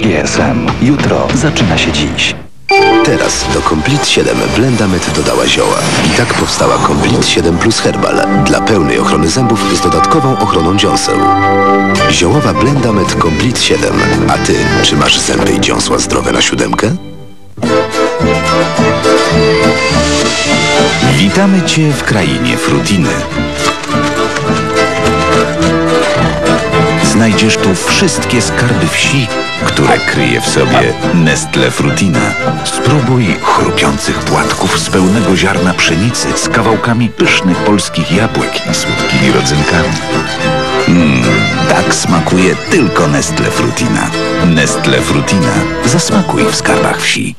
DSM. Jutro zaczyna się dziś. Teraz do Complete 7 Blendamet dodała zioła. I tak powstała Complete 7 Plus Herbal dla pełnej ochrony zębów z dodatkową ochroną dziąseł. Ziołowa Blendamet Complete 7. A ty, czy masz zęby i dziąsła zdrowe na siódemkę? Witamy Cię w krainie Frutiny. znajdziesz tu wszystkie skarby wsi, które kryje w sobie Nestle Frutina. Spróbuj chrupiących płatków z pełnego ziarna pszenicy z kawałkami pysznych polskich jabłek i słodkimi rodzynkami. Mmm, tak smakuje tylko Nestle Frutina. Nestle Frutina. Zasmakuj w skarbach wsi.